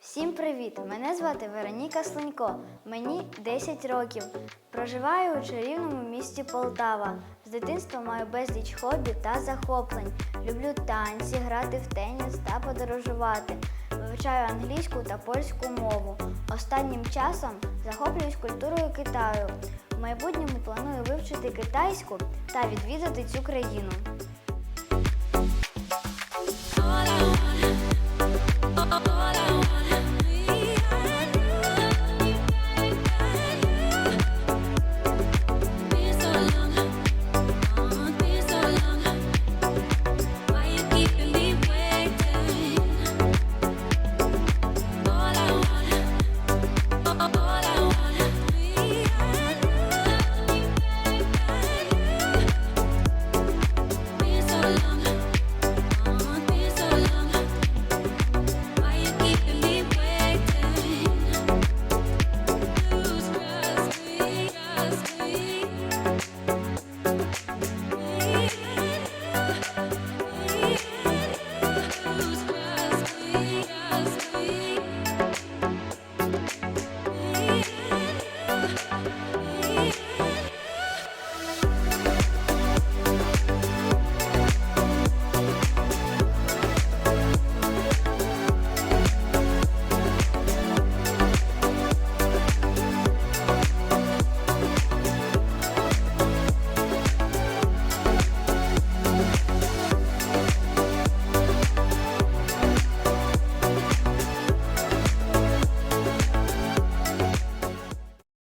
Всім привіт! Мене звати Вероніка Слонько. Мені 10 років. Проживаю у чарівному місті Полтава. З дитинства маю безліч хобі та захоплень. Люблю танці, грати в теніс та подорожувати. Вивчаю англійську та польську мову. Останнім часом захоплююсь культурою Китаю. В майбутньому планую вивчити китайську та відвідати цю країну.